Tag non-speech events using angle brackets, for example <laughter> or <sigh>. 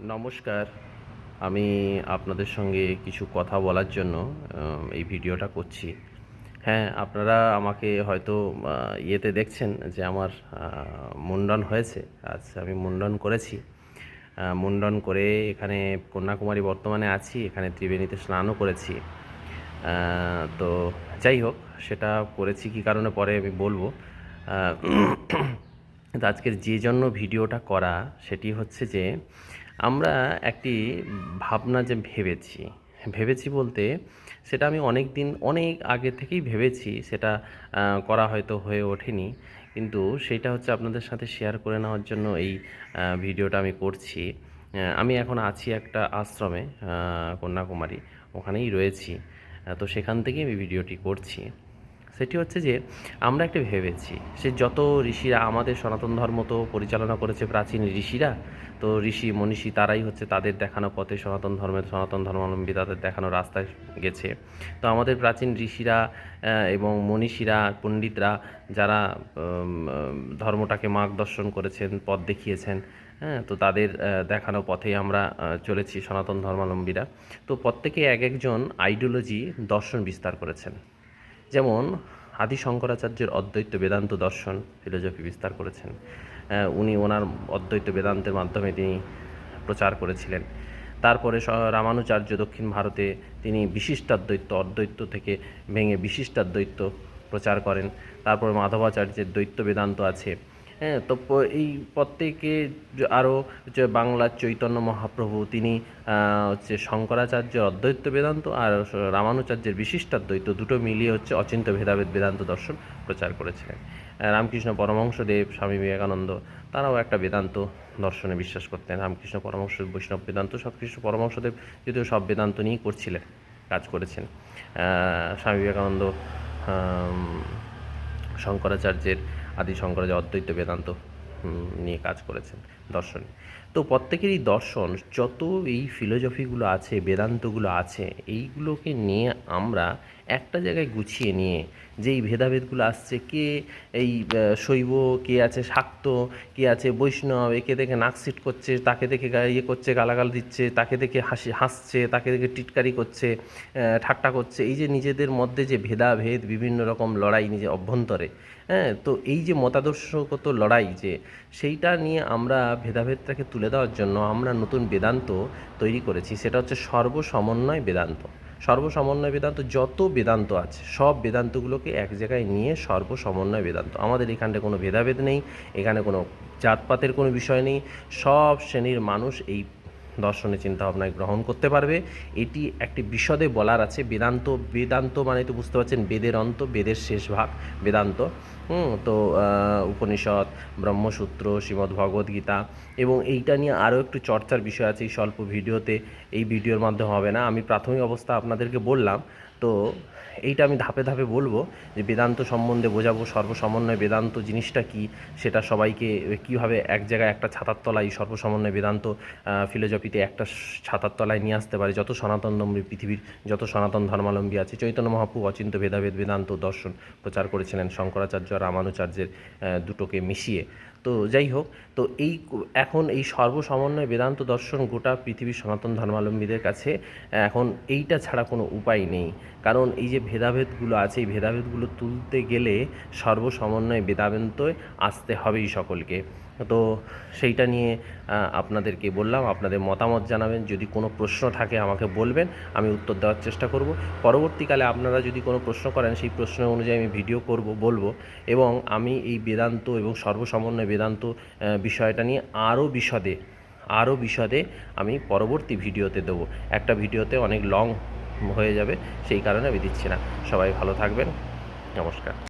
নমস্কার। আমি আপনাদের সঙ্গে কিছু কথা বলার জন্য এই ভিডিওটা করছি। হ্যাঁ আপনারা আমাকে হয়তো ইয়েতে দেখছেন যে আমার মুন্ডন হয়েছে। আজ আমি মুন্ডন করেছি। মুন্ডন করে এখানে কন্যাকুমারী বর্তমানে আছি, এখানে ত্রিবেণীতে স্নানও করেছি। তো যাই হোক, সেটা করেছি কী কারণে পরে আমি বলব। <clears throat> আজকের যে জন্য ভিডিওটা করা, সেটি হচ্ছে যে আমরা একটি ভাবনা যে ভেবেছি ভেবেছি বলতে সেটা আমি অনেক দিন, অনেক আগে থেকেই ভেবেছি, সেটা করা হয়তো হয়ে ওঠেনি। কিন্তু সেটা হচ্ছে আপনাদের সাথে শেয়ার করে নেওয়ার জন্য এই ভিডিওটা আমি করছি। আমি এখন আছি একটা আশ্রমে কন্যাকুমারী, ওখানেই রয়েছি। তো সেখান থেকেই আমি ভিডিওটি করছি। সেটি হচ্ছে যে, আমরা একটা ভেবেছি, সে যত ঋষিরা আমাদের সনাতন ধর্ম তো পরিচালনা করেছে প্রাচীন ঋষিরা, তো ঋষি, মনীষী তারাই হচ্ছে তাদের দেখানো পথে সনাতন ধর্মের, সনাতন ধর্মাবলম্বী তাদের দেখানো রাস্তায় গেছে। তো আমাদের প্রাচীন ঋষিরা এবং মনীষীরা, পণ্ডিতরা যারা ধর্মটাকে মার্গদর্শন করেছেন, পথ দেখিয়েছেন হ্যাঁ তো তাদের দেখানো পথেই আমরা চলেছি সনাতন ধর্মাবলম্বীরা। তো প্রত্যেকে এক একজন আইডিওলজি দর্শন বিস্তার করেছেন। যেমন আদি শঙ্করাচার্যের অদ্বৈত বেদান্ত দর্শন ফিলোজফি বিস্তার করেছেন। উনি ওনার অদ্বৈত বেদান্তের মাধ্যমে তিনি প্রচার করেছিলেন। তারপরে রামানুচার্য দক্ষিণ ভারতে তিনি বিশিষ্টাদ্বৈত, অদ্বৈত থেকে ভেঙে বিশিষ্টাদ্বৈত প্রচার করেন। তারপরে মাধবাচার্যের দ্বৈত বেদান্ত আছে। হ্যাঁ তো এই প্রত্যেকে আরও হচ্ছে বাংলার চৈতন্য মহাপ্রভু, তিনি হচ্ছে শঙ্করাচার্যের অদ্বৈত বেদান্ত আর রামানুচার্যের বিশিষ্টাদ্বৈত দুটো মিলিয়ে হচ্ছে অচিন্ত ভেদাভেদ বেদান্ত দর্শন প্রচার করেছিলেন। রামকৃষ্ণ পরমহংসদেব, স্বামী বিবেকানন্দ, তারাও একটা বেদান্ত দর্শনে বিশ্বাস করতেন। রামকৃষ্ণ পরমহংস, বৈষ্ণব বেদান্ত সব কৃষ্ণ পরমহংসদেব যদিও সব বেদান্ত নিয়েই করছিলেন, কাজ করেছেন। স্বামী বিবেকানন্দ শঙ্করাচার্যের আদি শঙ্করাচার্য অদ্বৈত বেদান্ত। নিয়ে কাজ করেছেন দর্শনে। তো প্রত্যেকেরই দর্শন, যত এই ফিলোজফিগুলো আছে, বেদান্তগুলো আছে, এইগুলোকে নিয়ে আমরা একটা জায়গায় গুছিয়ে নিয়ে যে এই ভেদাভেদগুলো আসছে, কে এই শৈব, কে আছে শাক্ত, কে আছে বৈষ্ণব, একে দেখে নাকসিট করছে, তাকে দেখে ইয়ে করছে, গালাগাল দিচ্ছে, তাকে দেখে হাসি, হাসছে, তাকে দেখে টিটকারি করছে ঠাট্টা করছে, এই যে নিজেদের মধ্যে যে ভেদাভেদ, বিভিন্ন রকম লড়াই, নিজের অভ্যন্তরে হ্যাঁ তো এই যে মতাদর্শগত লড়াই যে সেইটা নিয়ে আমরা ভেদাভেদটাকে তুলে দেওয়ার জন্য আমরা নতুন বেদান্ত তৈরি করেছি। সেটা হচ্ছে সর্বসমন্বয় বেদান্ত। সর্বসমন্বয় বেদান্ত, যত বেদান্ত আছে, সব বেদান্তগুলোকে এক জায়গায় নিয়ে সর্বসমন্বয় বেদান্ত। আমাদের এখানটা কোনো ভেদাভেদ নেই, এখানে কোনো জাতপাতের কোনো বিষয় নেই। সব শ্রেণির মানুষ এই দর্শনে চিন্তাভাবনায় গ্রহণ করতে পারবে। এটি একটি বিশদে বলার আছে। বেদান্ত বেদান্ত মানে তো বুঝতে পারছেন, বেদের অন্ত, বেদের শেষ ভাগ, বেদান্ত। হুম, তো উপনিষদ, ব্রহ্মসূত্র শ্রীমদ্ ভগবদ্গীতা এবং এইটা নিয়ে আরও একটু চর্চার বিষয় আছে এই স্বল্প ভিডিওতে, এই ভিডিওর মাধ্যমে হবে না। আমি প্রাথমিক অবস্থা আপনাদেরকে বললাম, তো এইটা আমি ধাপে ধাপে বলব যে বেদান্ত সম্বন্ধে বোঝাবো, সর্বসমন্বয় বেদান্ত জিনিসটা কি, সেটা সবাইকে কীভাবে এক জায়গায় একটা ছাতার তলায় সর্বসমন্বয় বেদান্ত ফিলোজফিতে একটা ছাতার তলায় নিয়ে আসতে পারে। যত সনাতন পৃথিবীর যত সনাতন ধর্মাবলম্বী আছে, চৈতন্য মহাপু অচিন্ত ভেদাভেদ বেদান্ত দর্শন প্রচার করেছিলেন শঙ্করাচার্য। আর রামানুচার্যের দুটোকে মিশিয়ে। তো যাই হোক, তো এই এখন এই সর্বসমন্বয় বেদান্ত দর্শন গোটা পৃথিবীর সনাতন ধর্মাবলম্বীদের কাছে এখন এইটা ছাড়া কোনো উপায় নেই। কারণ এই যে ভেদাভেদগুলো আছে, এই ভেদাভেদগুলো তুলতে গেলে সর্বসমন্বয় বেদাবেন্তয় আসতে হবেই সকলকে। তো সেইটা নিয়ে আপনাদেরকে বললাম, আপনাদের মতামত জানাবেন। যদি কোনো প্রশ্ন থাকে আমাকে বলবেন, আমি উত্তর দেওয়ার চেষ্টা করব। পরবর্তীকালে আপনারা যদি কোনো প্রশ্ন করেন, সেই প্রশ্ন অনুযায়ী আমি ভিডিও করব, বলব। এবং আমি এই বেদান্ত এবং সর্বসমন্বয় বেদান্ত বিষয়টা নিয়ে আরও বিশদে আরও বিশদে আমি পরবর্তী ভিডিওতে দেবো। একটা ভিডিওতে অনেক লং হয়ে যাবে, সেই কারণে আমি দিচ্ছি না। সবাই ভালো থাকবেন। নমস্কার।